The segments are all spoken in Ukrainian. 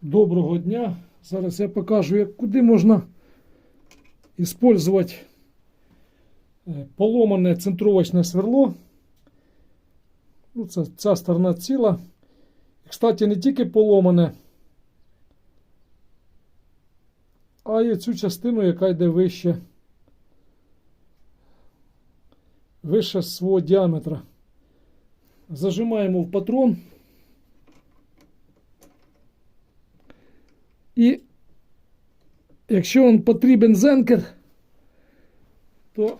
Доброго дня. Зараз я покажу, як куди можна использовать е, поломане центровочне сверло. Ну, це, ця сторона ціла. Кстати, не тільки поломане, а й цю частину, яка йде вище, вище свого діаметра. Зажимаємо в патрон. І якщо вам потрібен зенкер, то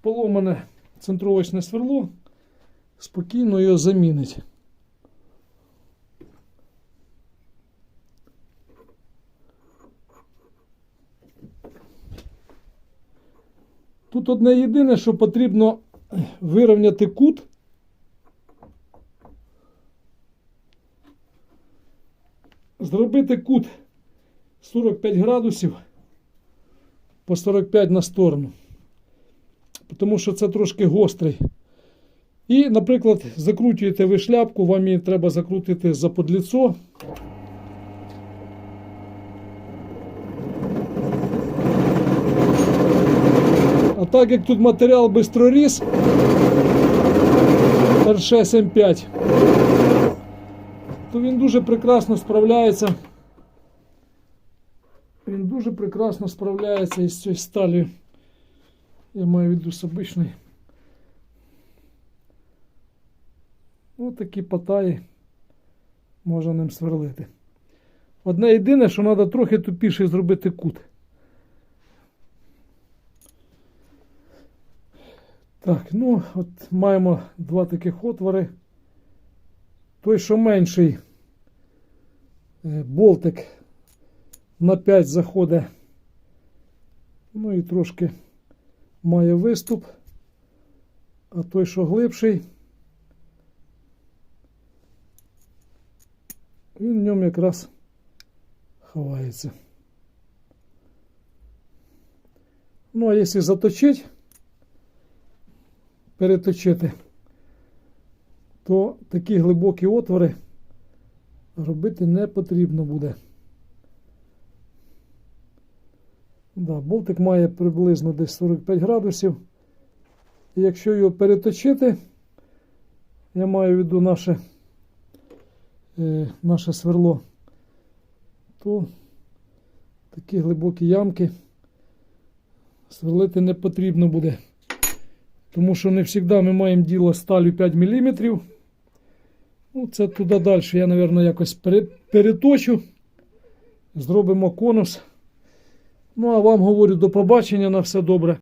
поломане центровочне сверло спокійно його замінить. Тут одне єдине, що потрібно вирівняти кут. Зробити кут 45 градусів по 45 на сторону. Тому що це трошки гострий. І, наприклад, закручуєте ви шляпку, вам її треба закрутити за подліцо. А так як тут матеріал бистроріз R6M5, то він дуже прекрасно справляється. Він дуже прекрасно справляється із цією сталью. Я маю в виду з. Ось такі патаї можна ним сверлити. Одне єдине, що треба трохи тупіше зробити кут. Так, ну, от маємо два таких отвори. Той, що менший е, болтик на 5 заходить. Ну і трошки має виступ. А той, що глибший, він в ньому якраз ховається. Ну, а якщо заточити, переточити, то такі глибокі отвори робити не потрібно буде. Да, болтик має приблизно десь 45 градусів. І якщо його переточити, я маю в виду наше, е, наше сверло, то такі глибокі ямки сверлити не потрібно буде. Тому що не завжди ми маємо діло сталю 5 мм. Ну, це туди далі. Я, мабуть, якось переточу. Зробимо конус. Ну, а вам говорю до побачення на все добре.